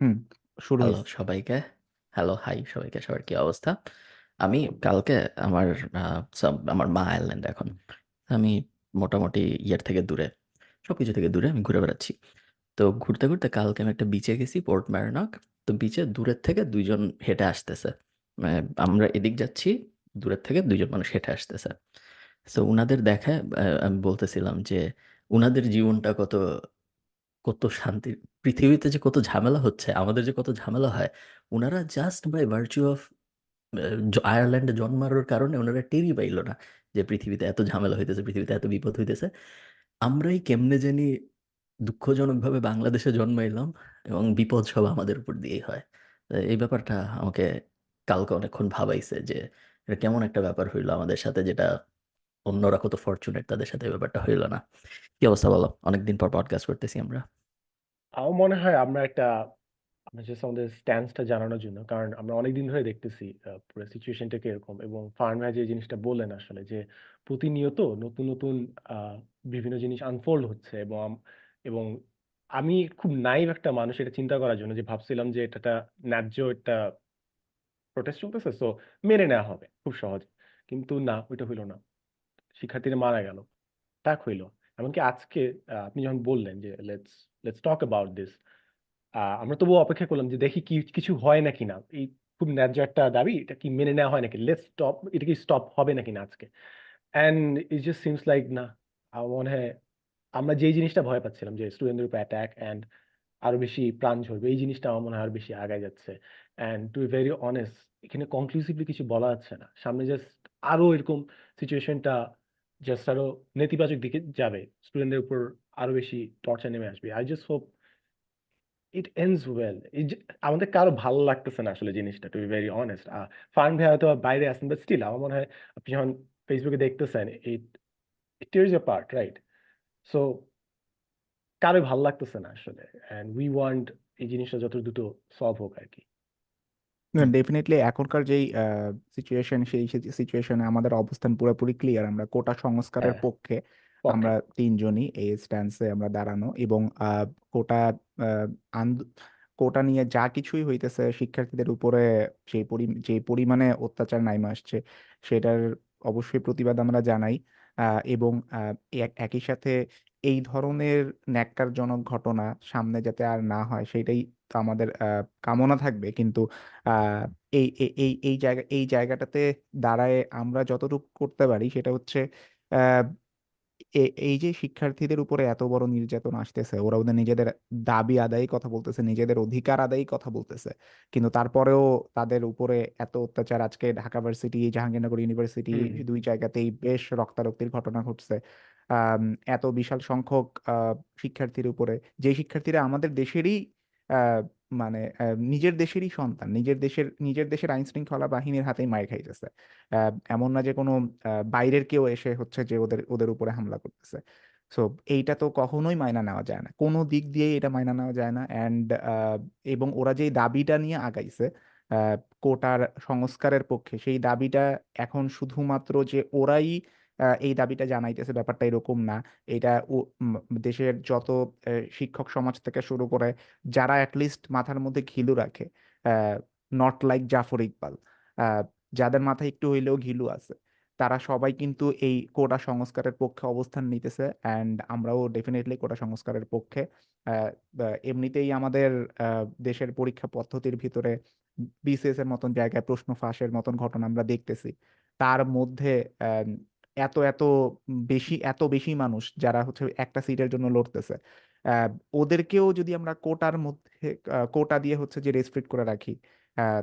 হুম, শুরু হ্যালো হইছে। সবাইকে। হ্যালো, হাই সবাইকে। সবার কি অবস্থা? আমি কালকে আমার আ আমার মা আয়ারল্যান্ডে এখন। আমি মোটামুটি ইয়ের থেকে দূরে, সবকিছু থেকে দূরে আমি ঘুরে বেড়াচ্ছি। তো ঘুরতে, ঘুরতে কালকে আমি একটা বিচে গেছি পোর্ট ম্যারনক। তো বিচে দূরের থেকে ২ জন হেঁটে আসতেছে। মানে আমরা এদিক যাচ্ছি, দূরের থেকে ২ জন মানুষ হেঁটে আসতেছে। সো উনাদের দেখায় আ আমি বলতেছিলাম যে উনাদের জীবনটা কত কত শান্তির পৃথিবীতে যে কত ঝামেলা হচ্ছে, আমাদের যে কত ঝামেলা হয়, উনারা জাস্ট বাই ভার্চু অফ আয়ারল্যান্ডে জন্মানোর কারণে উনারা টেরই পাইল না যে পৃথিবীতে এত ঝামেলা হইতেছে, পৃথিবীতে এত বিপদ হইতেছে। আমরাই কেমনে জানি দুঃখজনকভাবে বাংলাদেশে জন্মাইলাম এবং বিপদ সব আমাদের উপর দিয়েই হয়। এই ব্যাপারটা আমাকে কালকে অনেকক্ষণ ভাবাইছে যে এটা কেমন একটা ব্যাপার হইল আমাদের সাথে যেটা অন্যরা কত ফরচুনেট তাদের সাথে এই ব্যাপারটা হইল না। কি অবস্থা বলো? অনেকদিন পর পডকাস্ট করতেছি আমরা। আমার মনে হয় আমরা একটা আমাদের স্ট্যান্স টা জানানোর জন্য। কারণ আমরা অনেকদিন ধরে দেখতেছি আ পুরো সিচুয়েশনটা কীরকম এবং ভাই যে জিনিসটা বললেন আসলে যে প্রতিনিয়ত নতুন, নতুন বিভিন্ন জিনিস আনফোল্ড হচ্ছে এবং এবং আমি খুব নাইভ একটা মানুষ এটা চিন্তা করার জন্য যে ভাবছিলাম যে এটা একটা ন্যায্য একটা প্রোটেস্ট চলতেছে সো মেনে নেওয়া হবে খুব সহজে। কিন্তু না ওইটা হইল না। শিক্ষার্থীরা মারা গেল। অ্যাটাক হইল। এমনকি আজকে আপনি যখন বললেন যে let's let's talk about this. আমরা তবুও অপেক্ষা করলাম যে, দেখি কি, কিছু হয় নাকি না। এই খুব ন্যায্য একটা দাবি, এটা কি মেনে নেওয়া হয় নাকি? লেটস স্টপ এটা কি স্টপ হবে নাকি না আজকে? And it just seems like না। মনে হয়, আমরা যেই জিনিসটা ভয় পাচ্ছিলাম, যে স্টুডেন্টদের উপর অ্যাটাক অ্যান্ড আরও বেশি প্রাণ ঝরবে। এই জিনিসটা আমার মনে হয় আরও বেশি আগায় যাচ্ছে। অ্যান্ড টু ভেরি অনেস্ট এখানে কনক্লুসিভলি কিছু বলা যাচ্ছে না। সামনে জাস্ট আরও এরকম সিচুয়েশনটা জাস্ট আরও নেতিবাচক দিকে যাবে। স্টুডেন্টদের উপর আরও বেশি টর্চার নেমে আসবে। Hope it ends well. এই যে আমাদের কারও ভালো লাগতেছে না আসলে জিনিসটা to be very honest. Farhan ভাই হয়তো বাইরে আছেন বাট স্টিল আমার মনে হয় আপনি যখন ফেসবুকে দেখতেছেন it it tears you apart, right? So কারোই ভালো লাগতেছে না আসলে। অ্যান্ড উই ওয়ান্ট এই জিনিসটা যত দ্রুত সলভ হোক আরকি। না হুম। এখনকার যেই সিচুয়েশন সেই সিচুয়েশনে আমাদের অবস্থান পুরোপুরি ক্লিয়ার। আমরা কোটা সংস্কারের হ্যাঁ, পক্ষে। আমরা ৩ জনই এই স্ট্যান্স আমরা দাঁড়ানো এবং আ কোটা আ আন্দ কোটা নিয়ে যা কিছুই হইতেছে শিক্ষার্থীদের উপরে সেই পরি যে পরিমাণে অত্যাচার নাইমা আসছে সেটার অবশ্যই প্রতিবাদ আমরা জানাই। আ এবং আ এক একই সাথে এই ধরনের ন্যাক্কারজনক ঘটনা সামনে যাতে আর না হয় সেটাই তো আমাদের কামনা থাকবে। কিন্তু এই এই এই জায়গা এই জায়গাটাতে দাঁড়ায়ে আমরা যতটুকু করতে পারি সেটা হচ্ছে এই যে শিক্ষার্থীদের উপরে এত বড় নির্যাতন আসতেছে, ওরা ওদের নিজেদের দাবি আদায়ে কথা বলতেছে, নিজেদের অধিকার আদায়েই কথা বলতেছে। কিন্তু তারপরেও তাদের উপরে এত অত্যাচার আজকে ঢাকা ভার্সিটি, জাহাঙ্গীরনগর ইউনিভার্সিটি দুই জায়গাতেই বেশ রক্তারক্তির ঘটনা ঘটছে। এত বিশাল সংখ্যক শিক্ষার্থীর উপরে যে শিক্ষার্থীরা আমাদের দেশেরই মানে নিজের দেশেরই সন্তান। নিজের দেশের নিজের দেশের আইনশৃঙ্খলা বাহিনীর হাতেই মাইর খাইতেছে। এমন না যে কোনো বাইরের কেউ এসে হচ্ছে যে ওদের ওদের উপরে হামলা করতেছে। সো, এইটা তো কখনোই মাইনা নেওয়া যায় না। কোনো দিক দিয়েই এটা মাইনা নেওয়া যায় না। অ্যান্ড এবং ওরা যেই দাবিটা নিয়ে আগাইছে কোটার সংস্কারের পক্ষে, সেই দাবিটা এখন শুধুমাত্র যে ওরাই এই দাবিটা জানাইতেছে ব্যাপারটা এরকম না। এটা দেশের যত শিক্ষক সমাজ থেকে শুরু করে যারা অ্যাটলিস্ট মাথার মধ্যে ঘিলু রাখে, নট লাইক জাফর ইকবাল। যাদের মাথায় একটু হইলেও ঘিলু আছে। তারা সবাই কিন্তু এই কোটা সংস্কারের পক্ষে অবস্থান নিতেছে অ্যান্ড আমরাও ডেফিনেটলি কোটা সংস্কারের পক্ষে। এমনিতেই আমাদের দেশের পরীক্ষা পদ্ধতির ভিতরে বিসিএস এর মতন জায়গায় প্রশ্ন ফাঁসের মতন ঘটনা আমরা দেখতেছি। তার মধ্যে এত, এত বেশি এত বেশি মানুষ যারা হচ্ছে একটা সিটের জন্য লড়তেছে। ওদেরকেও যদি আমরা কোটার মধ্যে কোটা দিয়ে হচ্ছে যে রেস্ট্রিক্ট করে রাখি,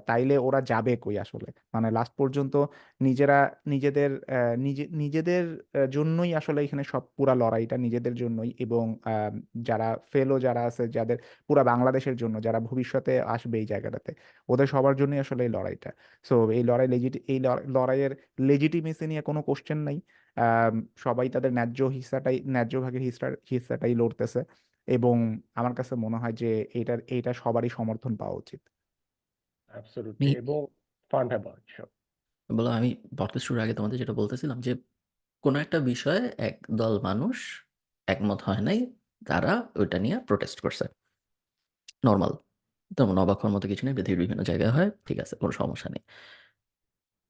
তাইলে ওরা যাবে কই আসলে? মানে লাস্ট পর্যন্ত নিজেরা নিজেদের নিজে নিজেদের জন্যই আসলে এখানে সব পুরা লড়াইটা নিজেদের জন্যই এবং যারা ফেলো যারা আছে যাদের পুরা বাংলাদেশের জন্য যারা ভবিষ্যতে আসবে এই জায়গাটাতে, ওদের সবার জন্যই আসলে এই লড়াইটা। সো এই লড়াই লেজিটি এই লড়াইয়ের লেজিটিমেসি নিয়ে কোনো কোশ্চেন নাই। সবাই তাদের ন্যায্য হিস্সাটাই ন্যায্য ভাগের হিস্সার হিস্সাটাই লড়তেছে এবং আমার কাছে মনে হয় যে এইটার এইটা সবারই সমর্থন পাওয়া উচিত। অ্যাবসোলিউটলি আমি এবং ভাই বলেন সব। আমি পডকাস্ট শুরুর আগে তোমাদের যেটা বলতেছিলাম যে, কোন একটা বিষয়ে একদল মানুষ একমত হয় নাই, তারা ওইটা নিয়ে প্রোটেস্ট করছে। নরমাল। তেমন অবাক হওয়ার মতো কিছু নেই। পৃথিবীর বিভিন্ন জায়গায় হয়। ঠিক আছে, কোনো সমস্যা নেই।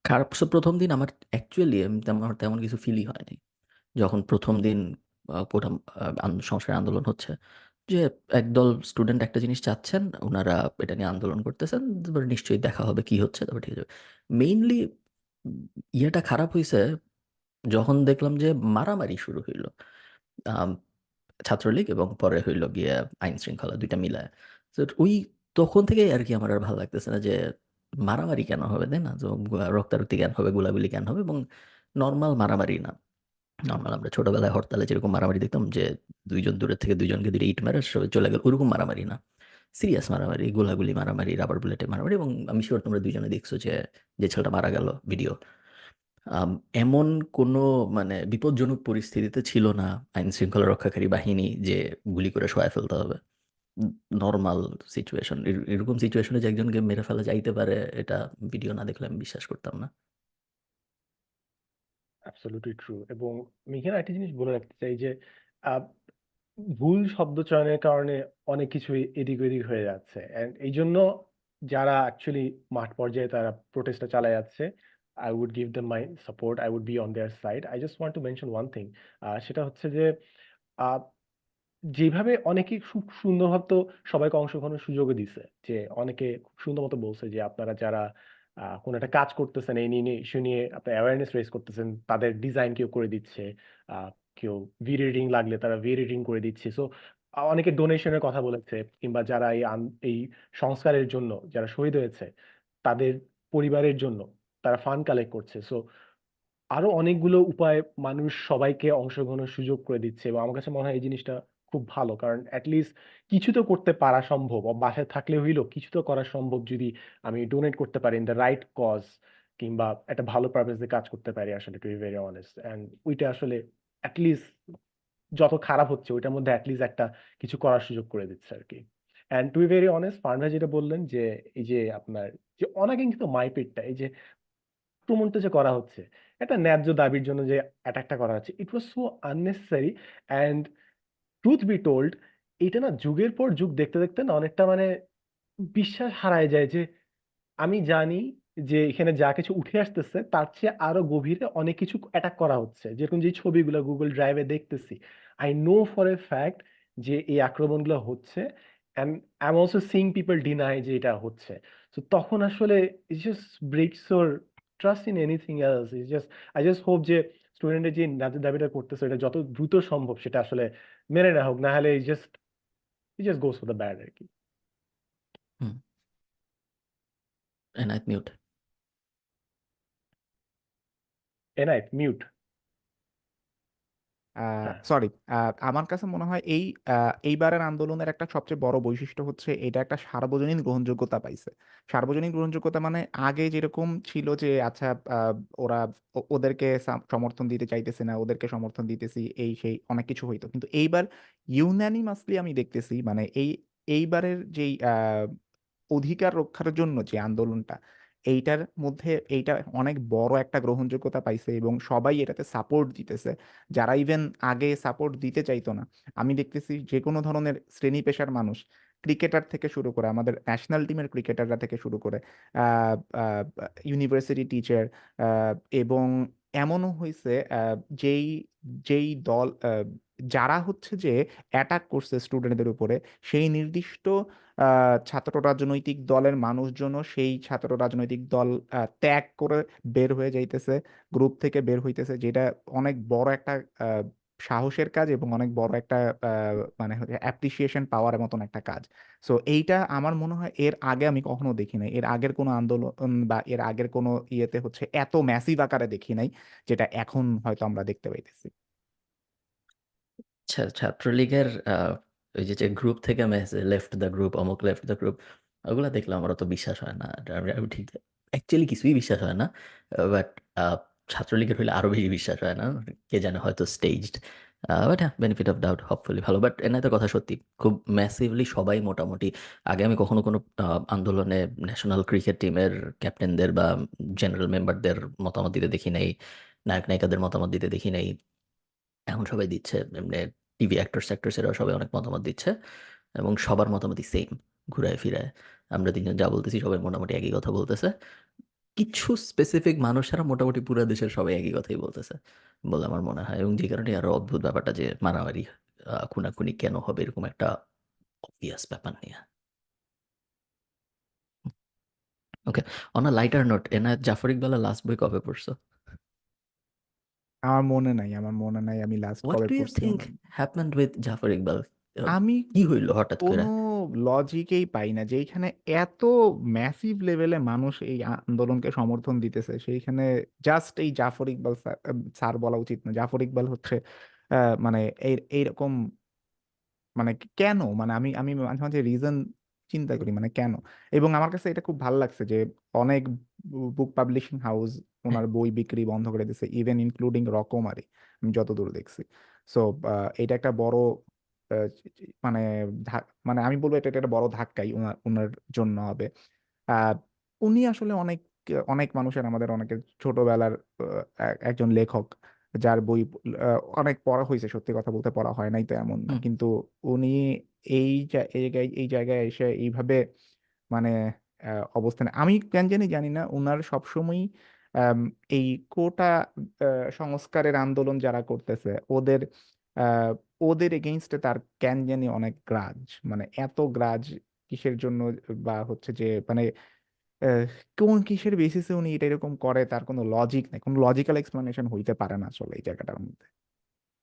খারাপ ১ম দিন আমার অ্যাকচুয়ালি আমার তেমন কিছু ফিলই হয়নি। যখন প্রথম দিন আ সংস্কার আন্দোলন হচ্ছে। যে একদল স্টুডেন্ট একটা জিনিস চাচ্ছেন, উনারা এটা নিয়ে আন্দোলন করতেছেন। তারপরে নিশ্চয়ই দেখা হবে কি হচ্ছে, তারপর ঠিক আছে। মেইনলি ইয়েটা খারাপ হইছে যখন দেখলাম যে মারামারি শুরু হইল। ছাত্রলীগ এবং পরে হইল গিয়ে আইন শৃঙ্খলা ২ টা মিলায়া। সো ওই তখন থেকেই আরকি আমার আর ভালো লাগতেছে না যে মারামারি কেন হবে, তাই না? তো রক্তারক্তি কেন হবে, গোলাগুলি কেন হবে এবং নরমাল মারামারি না। নরমাল আমরা ছোটবেলায় হরতালে যেরকম মারামারি দেখতাম যে ২ জন দূরের থেকে ২ জনকে ২ টা ইট মেরে সবাই চলে গেল। ওরকম মারামারি না। সিরিয়াস মারামারি, গোলাগুলি মারামারি, রাবার বুলেটে মারামারি এবং আমি সিউর তোমরা ২ জনে দেখছ যে, যে ছেলেটা মারা গেল ভিডিও। এমন কোনো মানে বিপজ্জনক পরিস্থিতিতে ছিল না আইন শৃঙ্খলা রক্ষাকারী বাহিনী যে গুলি করে সরায় ফেলতে হবে। Normal situation. এর এরকম সিচুয়েশন যে একজনকে মেরে ফেলা যাইতে পারে এটা ভিডিও না দেখলে আমি বিশ্বাস করতাম না। অ্যাবসোলিউটলি ট্রু এবং আমি এখানে আরেকটা জিনিস বলে রাখতে চাই যে আ ভুল শব্দ চয়নের কারণে অনেক কিছুই এদিক-ওদিক হয়ে যাচ্ছে। অ্যান্ড এইজন্য যারা অ্যাকচুয়ালি মাঠ পর্যায়ে তারা প্রোটেস্টটা চালায় যাচ্ছে, I would give them my support. I would be on their side. I just want to mention one thing আ সেটা হচ্ছে যে আ যেভাবে অনেকেই খুব সুন্দরভাবে তো সবাইকে অংশগ্রহণের সুযোগও দিছে। যে অনেকে খুব সুন্দর মতো বলছে যে আপনারা যারা কোনো একটা কাজ করতেছেন এই নিয়ে, ইস্যু নিয়ে আপনারা অ্যাওয়ারনেস রেইজ করতেছেন। তাদের ডিজাইন কেউ করে দিচ্ছে। কেউ ভি রিডিং লাগলে তারা ভি রিডিং করে দিচ্ছে। সো অনেকে ডোনেশনের কথা বলেছে কিংবা যারা এই এই সংস্কারের জন্য যারা শহীদ হয়েছে, তাদের পরিবারের জন্য তারা ফান্ড কালেক্ট করছে। সো আরও অনেকগুলো উপায় মানুষ সবাইকে অংশগ্রহণের সুযোগ করে দিচ্ছে এবং আমার কাছে মনে হয় এই জিনিসটা খুব ভালো। কারণ এট লিস্ট কিছু তো করতে পারা সম্ভব। বাসায় থাকলে হইল কিছু তো করা সম্ভব যদি আমি ডোনেট করতে পারি ইন দ্যা রাইট কজ কিংবা একটা ভালো পারপাস কাজ করতে পারি আসলে to be very honest. And ওইটা আসলে এট লিস্ট যত খারাপ হচ্ছে ওইটার মধ্যে এট লিস্ট একটা কিছু করার সুযোগ করে দিচ্ছে আর কি and to be very honest ভাই যেটা বললেন যে এই যে আপনার যে অনাকাঙ্ক্ষিত মারপিটটা এই যে আক্রমণটা যে করা হচ্ছে, একটা ন্যায্য দাবির জন্য যে অ্যাটাকটা করা হচ্ছে, it was so unnecessary and truth be told এটা না যুগের পর যুগ দেখতে, দেখতে না অনেকটা মানে বিশ্বাস হারায় যায় যে আমি জানি যে এখানে যা কিছু উঠে আসতেছে তার চেয়ে আরও গভীরে অনেক কিছু অ্যাটাক করা হচ্ছে। যেরকম যে ছবিগুলো গুগল ড্রাইভে দেখতেছি। I know for a fact যে এই আক্রমণগুলো হচ্ছে and I am also seeing people deny যে এটা হচ্ছে। তো তখন আসলে it just breaks your trust in anything else. It's just I just hope যে স্টুডেন্টের যে দাবিটা করতেছে এটা যত দ্রুত সম্ভব সেটা আসলে মেনে নেওয়া হোক। না হলে it just it just goes for the bad আরকি। Hmm. Enayet mute. Enayet mute. আ হ্যাঁ। সরি। আ আমার কাছে মনে হয় এই আ এইবারের আন্দোলনের একটা সবচেয়ে বড় বৈশিষ্ট্য হচ্ছে এটা একটা সার্বজনীন গ্রহণযোগ্যতা পাইছে। সার্বজনীন গ্রহণযোগ্যতা মানে আগে যেরকম ছিল যে আচ্ছা আ ওরা ও ওদেরকে সাম সমর্থন দিতে চাইতেছে না, ওদেরকে সমর্থন দিতেছি এই সেই অনেক কিছু হইতো। কিন্তু এইবার ইউনানিমাসলি আমি দেখতেছি মানে এই এইবারের যেই আ অধিকার রক্ষার জন্য যে আন্দোলনটা, এইটার মধ্যে এইটা অনেক বড় একটা গ্রহণযোগ্যতা পাইছে এবং সবাই এটাতে সাপোর্ট দিতেছে। যারা ইভেন আগে সাপোর্ট দিতে চাইতো না। আমি দেখতেছি যে কোনো ধরনের শ্রেণি পেশার মানুষ, ক্রিকেটার থেকে শুরু করে আমাদের ন্যাশনাল টিমের ক্রিকেটাররা থেকে শুরু করে ইউনিভার্সিটি টিচার এবং এমনও হয়েছে যেই যেই দল যারা হচ্ছে যে অ্যাটাক করছে স্টুডেন্টদের উপরে, সেই নির্দিষ্ট ছাত্র রাজনৈতিক দলের মানুষজনও সেই ছাত্র রাজনৈতিক দল ত্যাগ করে বের হয়ে যাইতেছে। গ্রুপ থেকে বের হইতেছে যেটা অনেক বড় একটা সাহসের কাজ এবং অনেক বড় একটা মানে অ্যাপ্রিসিয়েশন পাওয়ার মতন একটা কাজ। সো এইটা আমার মনে হয় এর আগে আমি কখনো দেখি নাই। এর আগের কোনো আন্দোলন বা এর আগের কোনো ইয়েতে হচ্ছে এত ম্যাসিভ আকারে দেখি নাই। যেটা এখন হয়তো আমরা দেখতে পাইতেছি। আচ্ছা, ছাত্রলীগের ওই যে, গ্রুপ থেকে মেসেজ লেফট দ্য গ্রুপ, অমুক লেফট দ্য গ্রুপ ওগুলো দেখলে আমার অত বিশ্বাস হয় না। আমি ঠিক অ্যাকচুয়ালি কিছুই বিশ্বাস হয় না। বাট ছাত্রলীগের হইলে আরও বেশি বিশ্বাস হয় না। কে জানে হয়তো স্টেজড। বাট হ্যাঁ, বেনিফিট অফ ডাউট হপফুলি ভালো। বাট এনায়েতের কথা সত্যি। খুব ম্যাসিভলি সবাই মোটামুটি আগে আমি কখনো কোনো আন্দোলনে ন্যাশনাল ক্রিকেট টিমের ক্যাপ্টেনদের বা জেনারেল মেম্বারদের মতামত দিতে দেখি নাই। নায়ক-নায়িকাদের মতামত দিতে দেখি নাই। এখন সবাই দিচ্ছে। এমনি টিভি অ্যাক্টরস-ট্যাক্টরস এরাও সবাই অনেক মতামত দিচ্ছে এবং সবার মতামতই সেম ঘুরায় ফিরায়। আমরা ৩ জন যা বলতেছি সবাই মোটামুটি একই কথা বলতেছে। কিছু স্পেসিফিক মানুষ ছাড়া মোটামুটি পুরা দেশের সবাই একই কথাই বলতেছে বলে আমার মনে হয় এবং যে কারণে আরও অদ্ভুত ব্যাপারটা যে মারামারি খুনাখুনি কেন হবে এরকম একটা অবভিয়াস ব্যাপার নিয়ে। Okay. On a lighter note Enayet Zafar ইকবালের লাস্ট বই কবে পড়ছো? আমার মনে নাই। আমার মনে নাই আমি লাস্ট হোয়াট কবে ডু ইউ পড়ছি থিংক মনে নাই। Happened with Zafar Iqbal? আ আমি কি হইল হঠাৎ কইরা? কোনো লজিকেই পাই না যে এইখানে এত ম্যাসিভ লেভেলে মানুষ এই আন্দোলনকে সমর্থন দিতেছে সেইখানে জাস্ট এই Zafar Iqbal sir uh sir বলা উচিত না। জাফর ইকবাল হচ্ছে আ মানে এই এইরকম মানে কেন? মানে আমি আমি মাঝে, মাঝে রিজন চিন্তা করি মানে কেন? এবং আমার কাছে এটা খুব ভালো লাগছে যে অনেক বু বুক পাবলিশিং হাউস হ্যাঁ। উনার বই বিক্রি বন্ধ করে দিছে। ইভেন ইনক্লুডিং রকমারি। আমি যতদূর দেখছি। সো এটা একটা বড় মানে মানে আমি বলব এটা একটা বড় ধাক্কাই ওনার উনার জন্য হবে। উনি আসলে অনেক অনেক মানুষের আমাদের অনেকের ছোটবেলার একজন লেখক। যার বই অনেক পড়া হয়েছে সত্যি কথা বলতে পড়া হয় নাই তো এমন কিন্তু উনি এই জায়গায় এই জায়গায় এসে এইভাবে মানে অবস্থানে আমি কেন জানি জানি না উনার সবসময়ই আম এই কোটা সংস্কারের আন্দোলন যারা করতেছে, ওদের ওদের এগেইনস্ট তার কেন জানি অনেক গ্রাজ। মানে এত গ্রাজ কিসের জন্য বা হচ্ছে যে মানে কোন কিসের বেসিস উনি এটা এরকম করে তার কোনো লজিক নেই, কোনো লজিক্যাল এক্সপ্লেনেশন হইতে পারে না আসলে এই জায়গাটার মধ্যে।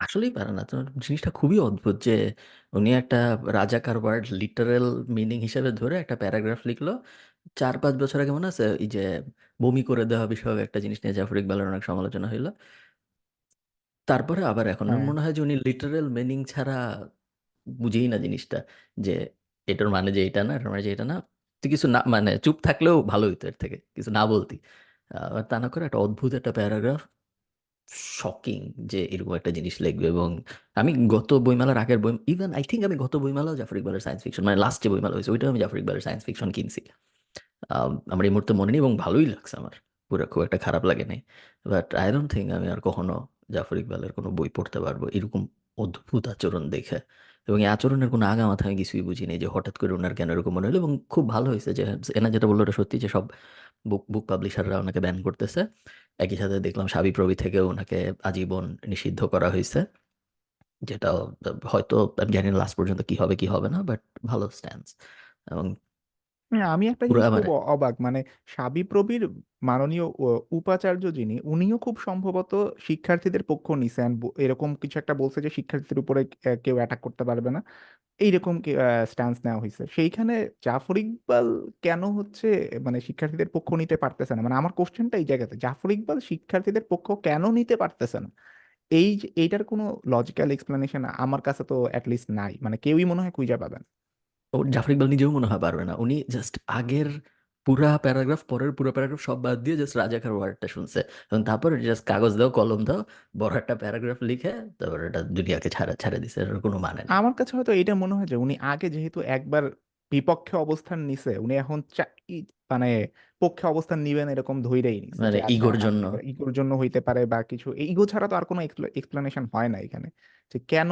আসলেই পারে না। তো জিনিসটা খুবই অদ্ভুত যে, উনি একটা রাজাকার ওয়ার্ড লিটারাল মিনিং হিসেবে ধরে একটা প্যারাগ্রাফ লিখলো। ৪-৫ বছর আগে মনে আছে? এই যে বমি করে দেওয়া বিষয়ক একটা জিনিস নিয়ে জাফর ইকবালের অনেক সমালোচনা হইল। তারপরে আবার এখন আমার হ্যাঁ। মনে হয় যে উনি লিটারাল মিনিং ছাড়া বুঝেই না জিনিসটা। যে এটার মানে যে এটা না, এটার মানে যে এটা না। তুই কিছু না মানে চুপ থাকলেও ভালো হইতো এর থেকে। কিছু না বলতি। আ তা না করে একটা অদ্ভুত একটা প্যারাগ্রাফ শকিং যে এরকম একটা জিনিস লিখবে এবং আমি গত বইমেলার আগের বই ইভেন আই থিংক আমি গত বইমেলাও জাফর ইকবালের সায়েন্স ফিকশন মানে লাস্ট যে বইমেলা হইছে ওইটাও আমি জাফর ইকবালের সায়েন্স ফিকশন কিনছি। আম, আমার এই মুহূর্তে মনে নেই এবং ভালোই লাগছে আমার। পুরো খুব একটা খারাপ লাগে নাই। বাট আই ডোন্ট থিঙ্ক আমি আর কখনো জাফর ইকবালের কোনো বই পড়তে পারব এরকম অদ্ভুত আচরণ দেখে। এবং এই আচরণের কোনো আগা-মাথা আমি কিছুই বুঝিনি যে হঠাৎ করে ওনার কেন এরকম মনে হলো এবং খুব ভালো হয়েছে যে এনা যেটা বলল ওটা সত্যি যে সব বুক বুক পাবলিশাররা ওনাকে ব্যান করতেছে। একই সাথে দেখলাম সাবিপ্রবি থেকেও ওনাকে আজীবন নিষিদ্ধ করা হয়েছে যেটা হয়তো, আমি জানি লাস্ট পর্যন্ত কি হবে কি হবে না। বাট ভালো স্ট্যান্স এবং হ্যাঁ, আমি একটা পুরা জিনিস খুব মানে অ অবাক মানে সাবিপ্রবির মাননীয় উ উপাচার্য যিনি উনিও খুব সম্ভবত শিক্ষার্থীদের পক্ষ নিছেন। ব এরকম কিছু একটা বলছে যে শিক্ষার্থীদের উপরে কেউ অ্যাটাক করতে পারবে না। এইরকম কি স্ট্যান্স নেওয়া হইছে। সেইখানে জাফর ইকবাল কেন হচ্ছে মানে শিক্ষার্থীদের পক্ষ নিতে পারতেছে না? মানে আমার কোয়েশ্চেনটা এই জায়গাতে। জাফর ইকবাল শিক্ষার্থীদের পক্ষ কেন নিতে পারতেছে না? এই যে এইটার কোনো লজিক্যাল এক্সপ্লেনেশন আমার কাছে তো এট লিস্ট নাই। মানে কেউই মনে হয় খুঁজা পাবে না। ও জাফর ইকবাল নিজেও মনে হয় পারবে না। উনি জাস্ট আগের পুরা প্যারাগ্রাফ, পরের পুরা প্যারাগ্রাফ সব বাদ দিয়ে জাস্ট রাজাকার ওয়ার্ডটা শুনছে। এবং তারপরে জাস্ট কাগজ দাও, কলম দাও, বড় একটা প্যারাগ্রাফ লিখে তারপরে এটা দুনিয়াকে ছাড়া ছাইড়া দিছে। এটার কোনো মানে নাই। আমার কাছে হয়তো এটা মনে হয় যে উনি আগে যেহেতু একবার বিপক্ষে অবস্থান নিছে, উনি এখন মানে পক্ষে অবস্থান নিবেন এরকম নিছে। মানে আচ্ছা ইগোর জন্য। ইগোর জন্য হইতে পারে বা কিছু ইগো ছাড়া তো আর কোনো এক্সপ্লে এক্সপ্লেনেশন হয় না এখানে। যে কেন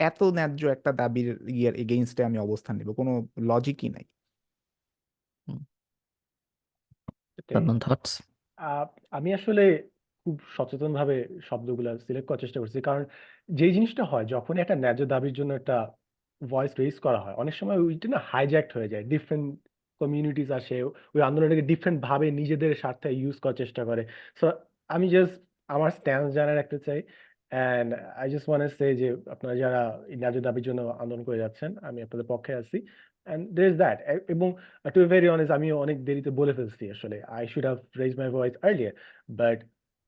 এত ন্যায্য একটা দাবির ইয়ের এগেইনস্ট আমি অবস্থান নিব। কোনো লজিকই নাই। এটাই। আমি আসলে খুব সচেতনভাবে শব্দগুলা সিলেক্ট করার চেষ্টা করছি। কারণ যেই জিনিসটা হয় যখনই একটা ন্যায্য দাবির জন্য একটা ভয়েস রেইজ করা হয়, অনেক সময় ওইটা না হাইজ্যাক্ট হয়ে যায়। ডিফারেন্ট কমিউনিটিস আসে। ওই আন্দোলনটাকে ডিফারেন্ট ভাবে নিজেদের স্বার্থে ইউজ করার চেষ্টা করে। সো আমি জাস্ট আমার স্ট্যান্স জানায় রাখতে চাই। And I just wanna say যে আপনারা যারা ন্যায্য দাবির জন্য আন্দোলন করে যাচ্ছেন, আমি আপনাদের পক্ষে আছি। অ্যান্ড দেয়ার ইস দ্যাট এবং টু ভেরি অনেস্ট আমিও অনেক দেরিতে বলে ফেলছি আসলে। I should have raised my voice earlier. But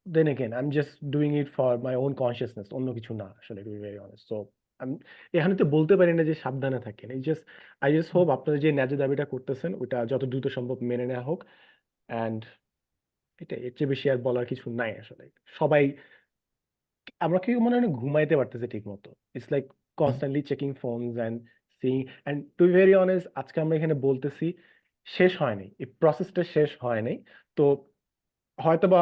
then again I am just doing it for my own consciousness অন্য কিছু না আসলে টু ভেরি অনেস্ট। সো আমি এখানে তো বলতে পারি না যে সাবধানে থাকেন। এই জাস্ট আই জাস্ট। হোপ আপনারা যে ন্যায্য দাবিটা করতেছেন ওইটা যত দ্রুত সম্ভব মেনে নেওয়া হোক। অ্যান্ড এটাই। এর চেয়ে বেশি আর বলার কিছু নাই আসলে। সবাই আমরা কেউ মনে হয় না ঘুমাইতে পারতেছি ঠিকমতো। It's like. Constantly checking phones and seeing and to very honest আজকে আমরা এখানে বলতেছি, শেষ হয়নি এই প্রসেসটা শেষ হয়নি। তো হয়তোবা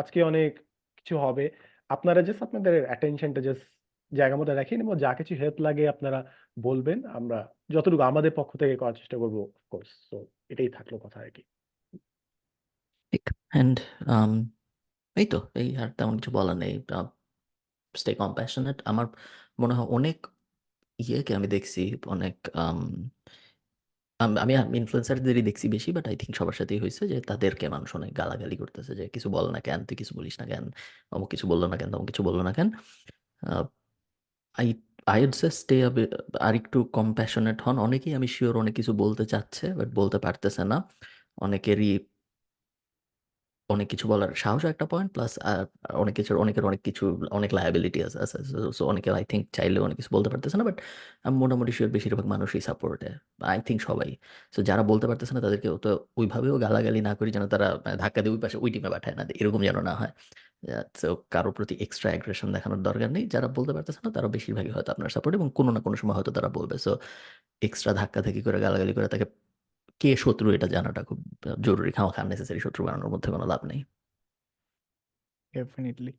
আজকে অনেক কিছু হবে। আপনারা জাস্ট আপনাদের অ্যাটেনশনটা জাস্ট জায়গা মতো রাখেন এবং যা কিছু হেল্প লাগে আপনারা বলবেন। আমরা যতটুকু আমাদের পক্ষ থেকে করার চেষ্টা করব অফকোর্স। সো এটাই থাকল কথা আরকি। ঠিক। অ্যান্ড আম এই তো এই আর তেমন কিছু বলার নেই। স্টে কম্প্যাশনেট আমার মনে হয় অনেক ইয়েকে আমি দেখছি, অনেক, আম ইনফ্লুয়েন্সারদেরই দেখছি বেশি বাট আই থিঙ্ক সবার সাথেই হয়েছে যে তাদেরকে মানুষ অনেক গালাগালি করতেছে যে কিছু বল না কেন? তুই কিছু বলিস না কেন? অমুক কিছু বলল না কেন? তমুক কিছু বলল না কেন? I I would say stay a bit compassionate হন। অনেকেই আমি শিওর অনেক কিছু বলতে চাচ্ছে বাট বলতে পারতেছে না। অনেকেরই অনেক কিছু বলার সাহসও একটা পয়েন্ট প্লাস অনেক কিছুর, অনেকের অনেক কিছু, অনেক লায়াবিলিটি আছে আছে। সো অনেকে আই থিংক চাইলেও অনেক কিছু বলতে পারতেছে না বাট মোটামুটি সিউর বেশিরভাগ মানুষই সাপোর্টে। আই থিঙ্ক সবাই। সো যারা বলতে পারতেছে না, তাদেরকে তো ওইভাবেও গালাগালি না করি যেন তারা ধাক্কা দিয়ে ওই পাশে, ওই টিমে পাঠায় না। এরকম যেন না হয়। সো কারও প্রতি এক্সট্রা অ্যাগ্রেশন দেখানোর দরকার নেই। যারা বলতে পারতেছে না, তারা বেশিরভাগই হয়তো আপনার সাপোর্ট এবং কোনো না কোনো সময় হয়তো তারা বলবে। সো এক্সট্রা ধাক্কাধাক্কি করে, গালাগালি করে তাকে কে শত্রু এটা জানাটা খুব জরুরি। খামাখা নেসেসারি শত্রু বানানোর মধ্যে কোনো লাভ নেই। ডেফিনেটলি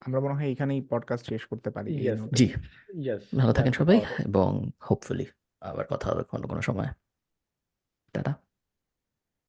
আমরা মনে হয় এখানেই পডকাস্ট শেষ করতে পারি জি। ইয়েস। ভালো থাকেন সবাই এবং হোপফুলি আবার কথা হবে কোনো কোনো সময়। টাটা।